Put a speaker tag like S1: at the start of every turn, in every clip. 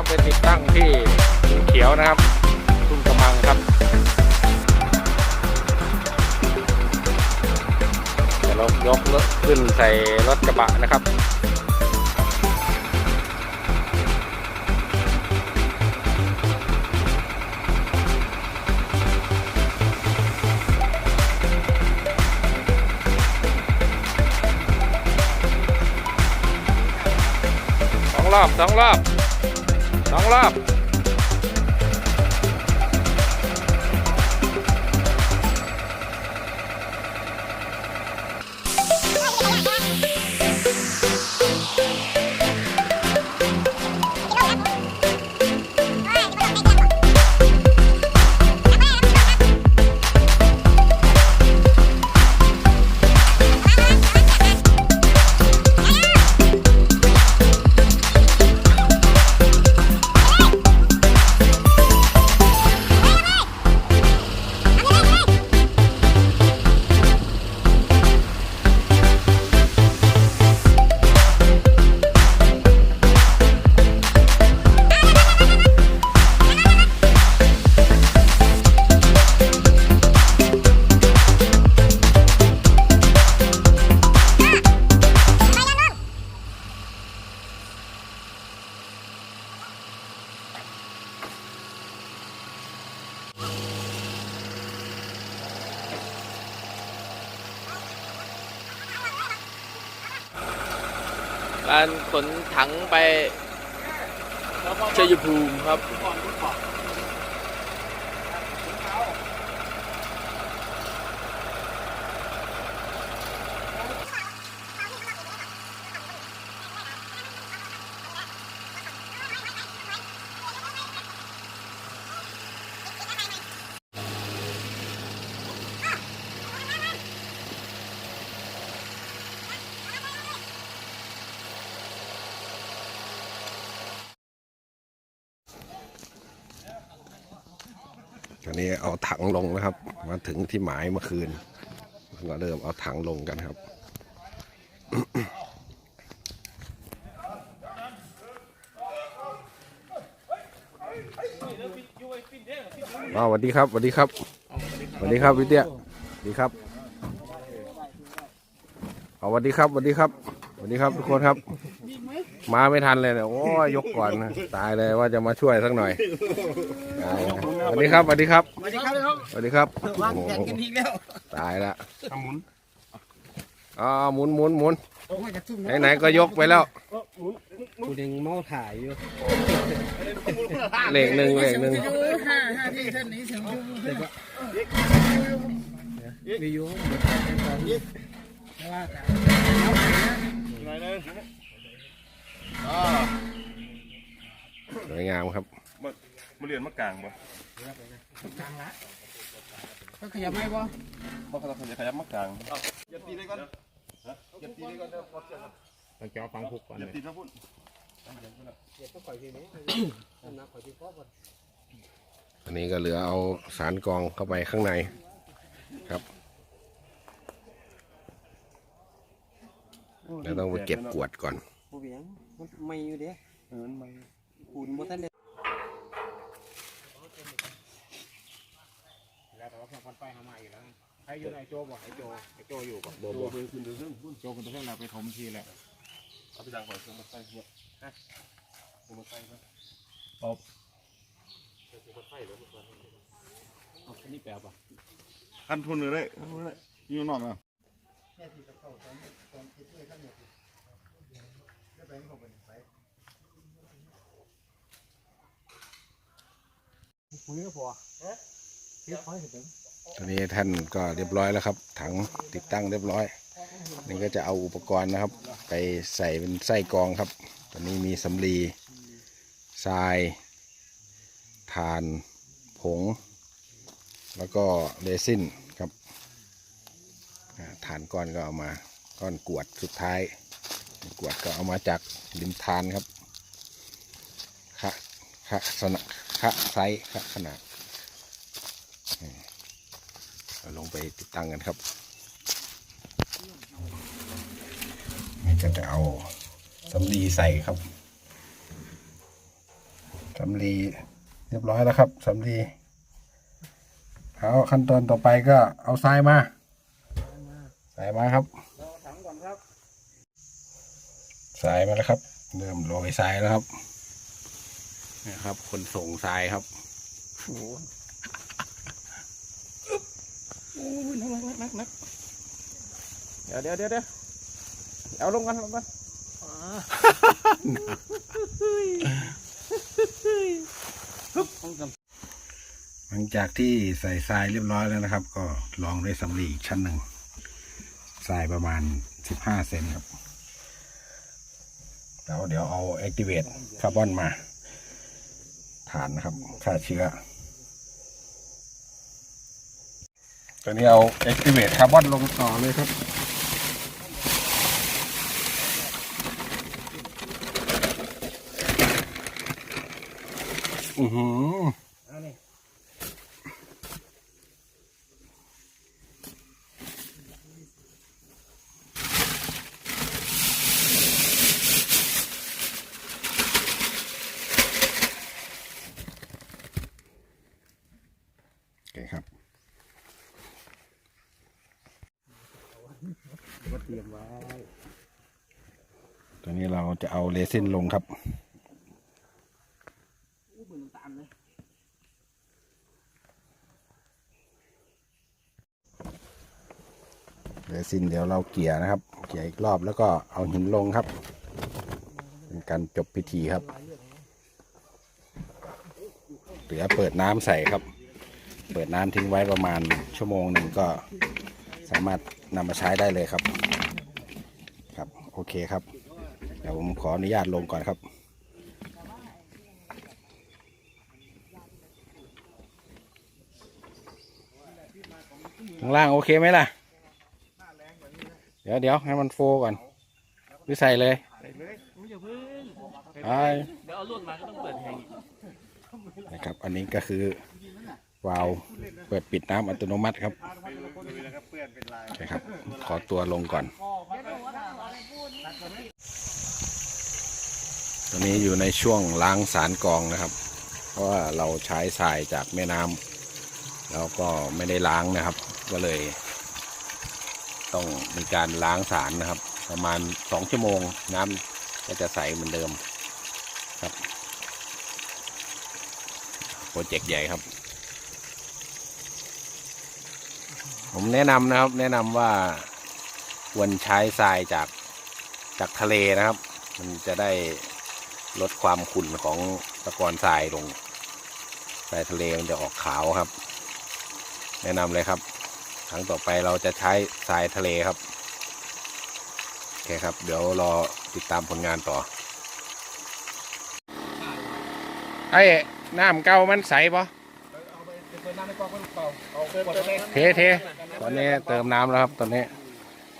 S1: นะครับไปติดตั้งที่ทุ่งเขียวนะครับทุ่งกำมังครับจะลงยวเรายกรถขึ้นใส่รถกระบะนะครับสองรอบสองรอบ สอ
S2: การขนถังไปเชยภูมิครับ
S1: นี้เอาถังลงนะครับ มาถึงที่หมายเมื่อคืนก็เริ่มเอาถังลงกันครับอ้าวสวัสดีครับสวัสดีครับสวัสดีครับพี่เตี้ยสวัสดีครับเอาสวัสดีครับสวัสดีครับสวัสดีครับทุกคนครับ มาไม่ทันเลยเนี่ยโอ้ยยกก่อนนะตายเลยว่าจะมาช่วยสักหน่อยตายแล้วสวัสดีครับสวัสดีครับ
S3: สวัสดีครับครับ
S1: สวัสดีครับ
S3: วาง
S1: โอ้
S3: แผน
S1: โห
S3: กินทีแล้ว
S1: ตายละ
S4: หมุน
S1: อ๋อหมุนหมุนหมุน
S3: โอ้ยจะทุ่ม
S1: ไหนๆก็ยกไปแล้ว
S3: กูยังเมาถ่ายอยู่
S1: เลขหนึ่งเลขหนึ่ง
S3: ห้าห้าที่ท่านนี้เสียงยูวิวว่ากัน
S4: ไหนเลย
S1: สวยงามครับ
S4: มาเรียนมากลางบ่
S3: กลางละก็ขยับไม่บ่
S4: บ่เขาจะขยับมากลางอย่าตีเลยก่อนอย่าตีเลยก่อนเดี๋ยวพอเสร็จแล้ว
S2: เราจะเอาฟังพุกก่อน
S4: อย่าตีนะพุ่น
S1: อันนี้ก็เหลือเอาสารกรองเข้าไปข้างในครับแล้วต้องไปเก็บกวดก่อน
S3: ผู้เบียง มันไม่อยู่เด้
S4: เออมันไม่
S3: ปูนบ่ทันได้
S2: แล้วแต่ว่าเพื่อนคนไปเข้ามาอีกแล้วใครอยู่ไหนโจบอกไอ้โจไอ้โจอยู่กับโบ
S4: โด
S2: โบ
S4: นไปขึ้นเดือดเรื่องพุ่น
S2: โจคนตัวเพื่อนเราไปถมทีแหละ
S4: เอาไปดังก่อนเครื่องมาใส่หัวฮะเครื่องมาใส่ครับ
S2: เอาอันนี้แปลป่ะ
S4: คันทุนเลยได้คันทุนเลยอยู่น อกอะ
S3: ปุ๋ยก็พอเอ๊ะเฮ็ดพอเห็น
S1: ตอนนี้ท่านก็เรียบร้อยแล้วครับ ถังติดตั้งเรียบร้อย นี่ก็จะเอาอุปกรณ์นะครับ ไปใส่เป็นไส้กรองครับ ตอนนี้มีสำลีทรายถ่าน ผง แล้วก็เรซินครับอ่าถ่านก้อนก็เอามา ก้อนกวดสุดท้าย กวดก็เอามาจากริมทานครับคะคะสนะคะไซส์คะขนาดเราลงไปติดตั้งกันครับนี่ก็จะเอาสำลีใส่ครับสำลีเรียบร้อยแล้วครับสำลีเอาขั้นตอนต่อไปก็เอาทรายมาทรายมาครับ
S3: ถังก่อนครับ
S1: ทรายมาแล้วครับ เริ่มโรยทรายแล้วครับนี่ครับ คนส่งทรายครับ
S2: โอ้ยนักนักนักนักเดี๋ยวเดี๋ยวเดี๋ยวเดี๋ยวเอาลงกันลงกัน
S1: หลังจากที่ใส่ทรายเรียบร้อยแล้วนะครับ ก็ลองด้วยสำลีอีกชั้นหนึ่งทรายประมาณสิบห้าเซนครับ แล้วเดี๋ยวเอา Activate คาร์บอนมา ฐานนะครับฆ่าเชื้อ ตอนนี้เอา Activate คาร์บอนลงต่อเลยครับอือหือโอเคครับ
S3: ก็เตรียมไว้
S1: ตอนนี้เราจะเอาเรซินลงครับเรซินเดี๋ยวเราเกี่ยนะครับ เกี่ยอีกรอบแล้วก็เอาหินลงครับ เป็นการจบพิธีครับ เหลือเปิดน้ำใส่ครับ เปิดน้ำทิ้งไว้ประมาณชั่วโมงหนึ่งก็สามารถนำมาใช้ได้เลยครับ ครับ โอเคครับ เดี๋ยวผมขออนุญาตลงก่อนครับ ข้างล่างโอเคไหมล่ะ เดี๋ยวเดี๋ยวให้มันโฟก่อนหรือใส่เลย
S2: อย่าเพิ่ง
S1: ไป
S2: เดี๋ยวเอาลวดมาก็ต้องเปิดแทงอีก
S1: นะครับ อันนี้ก็คือวาล์วเปิดปิดน้ำอัตโนมัติครับโอเคครับ ขอตัวลงก่อน ตอนนี้อยู่ในช่วงล้างสารกองนะครับ เพราะว่าเราใช้ทรายจากแม่น้ำแล้วก็ไม่ได้ล้างนะครับ ก็เลย ต้องมีการล้างสารนะครับ ประมาณสองชั่วโมงน้ำก็จะใสเหมือนเดิมครับโปรเจกต์ใหญ่ครับผมแนะนำนะครับ แนะนำว่าควรใช้ทรายจากจากทะเลนะครับ มันจะได้ ลดความขุ่นของตะกอนทรายลงทรายทะเลมันจะออกขาวครับ แนะนำเลยครับ ครั้งต่อไปเราจะใช้ทรายทะเลครับโอเคครับ เดี๋ยวรอติดตามผลงานต่อไอ้น้ำเก่ามันใสปะ
S3: เอาไปเปิดน้ำในกองก็เปล่าเอาเปิดเปิดเลย
S1: เทเทตอนนี้เติมน้ำแล้วครับตอนนี้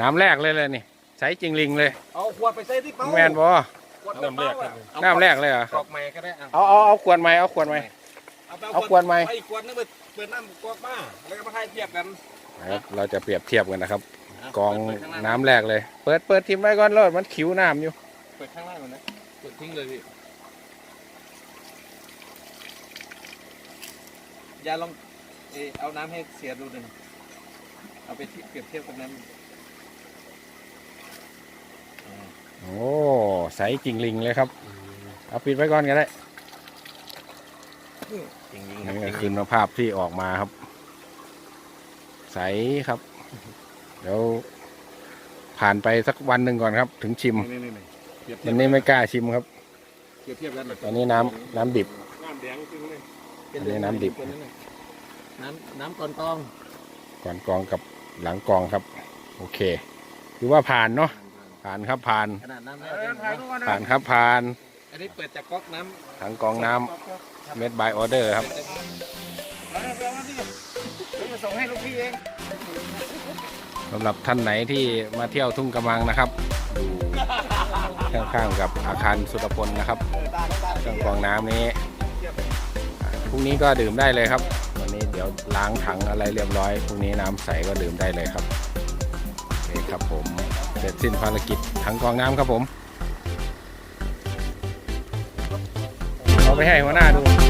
S1: น้ำแรกเลยเลยนี่ ใสจริงลิงเลย
S3: เอาขวดไปใส่ที่เป้า
S1: แมนบอ
S3: ขวด น้ำแรกครับ
S1: น้ำแรกเลยเหรอ
S3: กรอกใหม่ก็ได้อะ
S1: เอาเอาเอาขวดใหม่เอาขวดใหม่ เอาขวดใหม่
S3: ไอ้ขวดนึงไปเปิดน้ำกรอกมาแล้วก็มาให้เทียบกัน
S1: นะครับเราจะเปรียบเทียบกันนะครับกองน้ำแรกเลย เปิดเปิดทิ้งไว้ก่อนรถมันขิวน้ำอยู่
S3: เปิดข้างล่างก่อนนะ
S2: เปิดทิ้งเลยพี่
S3: ยาลองเออเอาน้ำให้เสียดูหนึ่งเอาไปเทียบเปรียบเทียบกับน้ำ
S1: โอ้ ใสจริงลิงเลยครับ เอาปิดไว้ก่อนก็ได้
S3: จริง
S1: นี่ก็คือภาพที่ออกมาครับ ใสครับ เดี๋ยวผ่านไปสักวันหนึ่งก่อนครับ ถึงชิม
S3: นี่นี่นี่เปรียบเที
S1: วั
S3: ย
S1: น
S3: บ
S1: นี้ไม่กล้าชิมครับ
S3: เปรียบเทียบกันเลย
S1: ตอนนี้น้ำน้ำดิบ
S3: น้ำแดงจริงเลย
S1: อันนี้น้ำดิบ
S2: น้ำน้ำก่อนตอง
S1: ก่อนกรองกับหลังกรองครับ โอเคถือว่าผ่านเนาะ ผ่านครับผ่าน
S2: ขนาดน้ำแร
S3: เอกอถ่ายรูปก่อนนะ
S1: ผ่านครับผ่าน
S3: อันนี้เปิดจากก๊อกน้
S1: ถังกรองน้ำเม็ดบายออเดอร์ครับำ
S3: เอาเร็วๆมาสิเดี๋ยวจะส่งให้ลูกพี่เอง
S1: สำหรับท่านไหนที่มาเที่ยวทุ่งกำลังนะครับอยู่ข้างๆกับอาคารสุรพลนะครับเครื่องกรองน้ำนี้อ่าพรุ่งนี้ก็ดื่มได้เลยครับ วันนี้เดี๋ยวล้างถังอะไรเรียบร้อยพรุ่งนี้น้ำใสก็ดื่มได้เลยครับโอเคครับผม เสร็จสิ้นภารกิจถังกรองน้ำครับผม
S3: เอาไปให้หัวหน้าดู